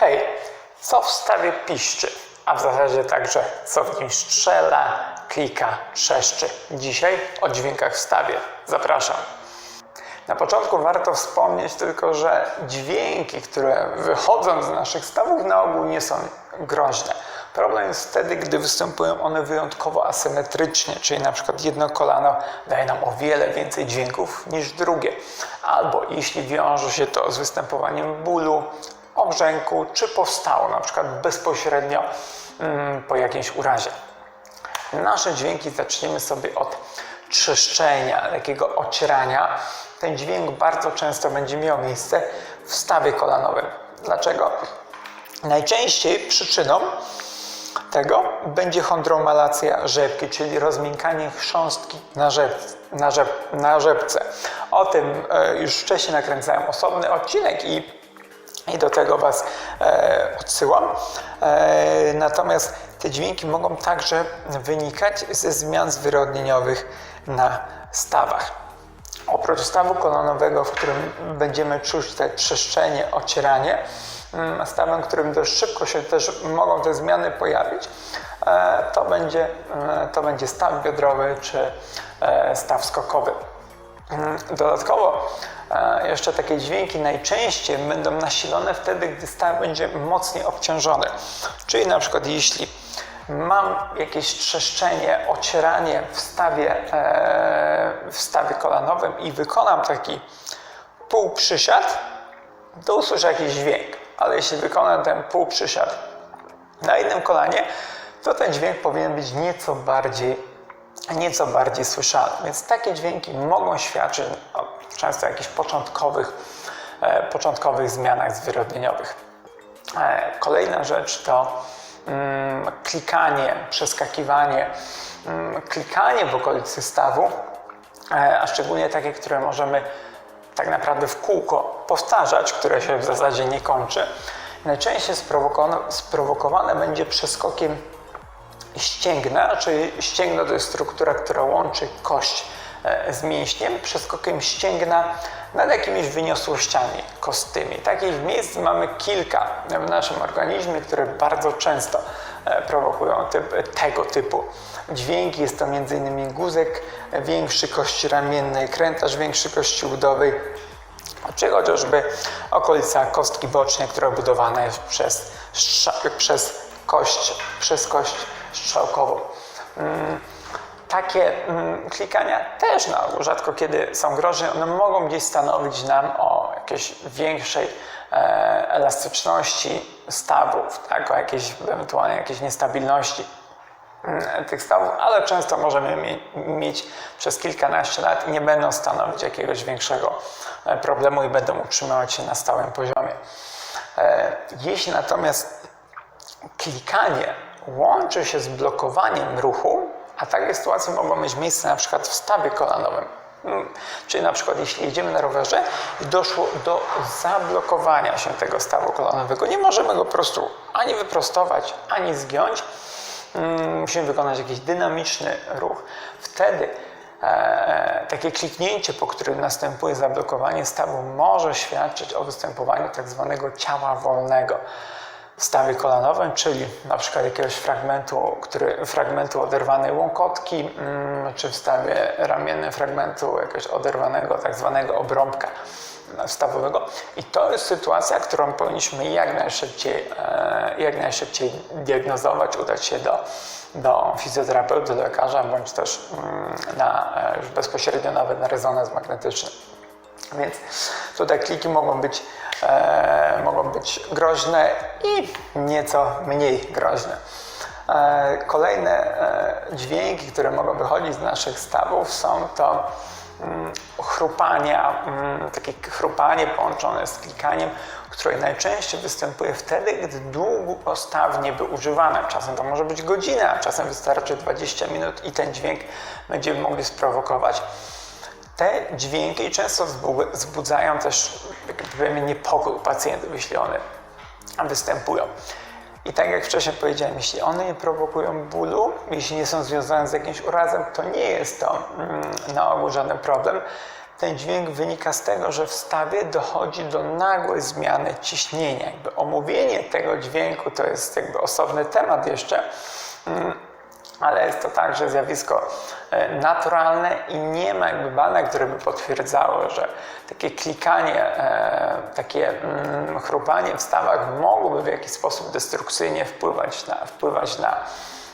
Hej, co w stawie piszczy, a w zasadzie także co w nim strzela, klika, trzeszczy. Dzisiaj o dźwiękach w stawie. Zapraszam. Na początku warto wspomnieć tylko, że dźwięki, które wychodzą z naszych stawów na ogół nie są groźne. Problem jest wtedy, gdy występują one wyjątkowo asymetrycznie, czyli na przykład jedno kolano daje nam o wiele więcej dźwięków niż drugie. Albo jeśli wiąże się to z występowaniem bólu, obrzęku, czy powstało na przykład bezpośrednio mm, po jakiejś urazie. Nasze dźwięki zaczniemy sobie od trzeszczenia, takiego ocierania. Ten dźwięk bardzo często będzie miał miejsce w stawie kolanowym. Dlaczego? Najczęściej przyczyną tego będzie chondromalacja rzepki, czyli rozmiękanie chrząstki na, rzep, na, rzep, na rzepce. O tym e, już wcześniej nakręcałem osobny odcinek i i do tego Was e, odsyłam. E, natomiast te dźwięki mogą także wynikać ze zmian zwyrodnieniowych na stawach. Oprócz stawu kolonowego, w którym będziemy czuć te trzeszczenie, ocieranie, mm, stawem, którym dość szybko się też mogą te zmiany pojawić, e, to będzie, e, to będzie staw biodrowy czy e, staw skokowy. Mm, Dodatkowo e, jeszcze takie dźwięki najczęściej będą nasilone wtedy, gdy staw będzie mocniej obciążony. Czyli na przykład jeśli mam jakieś trzeszczenie, ocieranie w stawie, e, w stawie kolanowym i wykonam taki półprzysiad, to usłyszę jakiś dźwięk. Ale jeśli wykonam ten półprzysiad na jednym kolanie, to ten dźwięk powinien być nieco bardziej nieco bardziej słyszalne. Więc takie dźwięki mogą świadczyć o często jakichś początkowych, e, początkowych zmianach zwyrodnieniowych. E, kolejna rzecz to mm, klikanie, przeskakiwanie, mm, klikanie w okolicy stawu, e, a szczególnie takie, które możemy tak naprawdę w kółko powtarzać, które się w zasadzie nie kończy. Najczęściej sprowokowane, sprowokowane będzie przeskokiem ścięgna, czyli ścięgno to jest struktura, która łączy kość e, z mięśniem, przeskokiem ścięgna nad jakimiś wyniosłościami kostymi. Takich miejsc mamy kilka w naszym organizmie, które bardzo często e, prowokują typ, tego typu dźwięki. Jest to m.in. guzek większy kości ramiennej, krętarz większy kości udowej, czy chociażby okolica kostki bocznej, która budowana jest przez, przez kość, przez kość strzałkową. Mm, Takie mm, klikania też na ogół rzadko kiedy są groźne. One mogą gdzieś stanowić nam o jakiejś większej e, elastyczności stawów, tak? o jakiejś ewentualnie jakiejś niestabilności mm, tych stawów, ale często możemy mie mieć przez kilkanaście lat i nie będą stanowić jakiegoś większego e, problemu i będą utrzymywać się na stałym poziomie. E, Jeśli natomiast klikanie łączy się z blokowaniem ruchu, a takie sytuacje mogą mieć miejsce na przykład w stawie kolanowym. Mm, Czyli na przykład jeśli jedziemy na rowerze i doszło do zablokowania się tego stawu kolanowego, nie możemy go po prostu ani wyprostować, ani zgiąć. Mm, Musimy wykonać jakiś dynamiczny ruch. Wtedy e, takie kliknięcie, po którym następuje zablokowanie stawu, może świadczyć o występowaniu tak zwanego ciała wolnego w stawie kolanowym, czyli na przykład jakiegoś fragmentu, który, fragmentu oderwanej łąkotki, mm, czy w stawie ramiennym fragmentu jakiegoś oderwanego tak zwanego obrąbka stawowego. I to jest sytuacja, którą powinniśmy jak najszybciej, e, jak najszybciej diagnozować, udać się do, do fizjoterapeuty, do lekarza, bądź też mm, na, e, bezpośrednio nawet na rezonans magnetyczny. Więc tutaj kliki mogą być, mogą być groźne i nieco mniej groźne. E, kolejne e, dźwięki, które mogą wychodzić z naszych stawów są to mm, chrupania, mm, takie chrupanie połączone z klikaniem, które najczęściej występuje wtedy, gdy długo staw nie był używany. Czasem to może być godzina, czasem wystarczy 20 minut i ten dźwięk będziemy mogli sprowokować te dźwięki często wzbudzają też pewien niepokój pacjentów, jeśli one występują. I tak jak wcześniej powiedziałem, jeśli one nie prowokują bólu, jeśli nie są związane z jakimś urazem, to nie jest to mm, na ogół żaden problem. ten dźwięk wynika z tego, że w stawie dochodzi do nagłej zmiany ciśnienia. Jakby omówienie tego dźwięku to jest jakby osobny temat jeszcze, mm, ale jest to także zjawisko e, naturalne i nie ma jakby badań, które by potwierdzały, że takie klikanie, e, takie mm, chrupanie w stawach mogłoby w jakiś sposób destrukcyjnie wpływać na, wpływać na,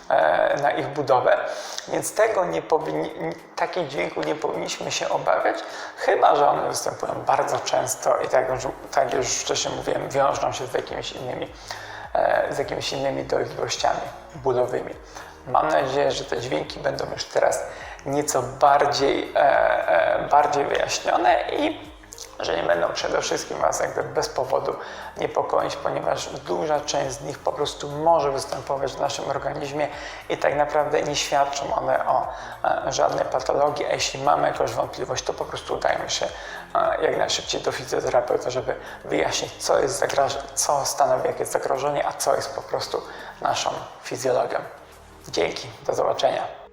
e, na ich budowę. Więc tego nie powinni, takich dźwięków nie powinniśmy się obawiać, chyba że one występują bardzo często i tak, tak już wcześniej mówiłem, wiążą się z jakimiś innymi, z jakimiś innymi dolegliwościami bólowymi. Mam nadzieję, że te dźwięki będą już teraz nieco bardziej, e, e, bardziej wyjaśnione i że nie będą przede wszystkim Was jakby bez powodu niepokoić, ponieważ duża część z nich po prostu może występować w naszym organizmie i tak naprawdę nie świadczą one o e, żadnej patologii, a jeśli mamy jakąś wątpliwość, to po prostu udajmy się e, jak najszybciej do fizjoterapeuty, żeby wyjaśnić, co, jest zagraż- co stanowi jakie zagrożenie, a co jest po prostu naszą fizjologią. Dzięki, do zobaczenia.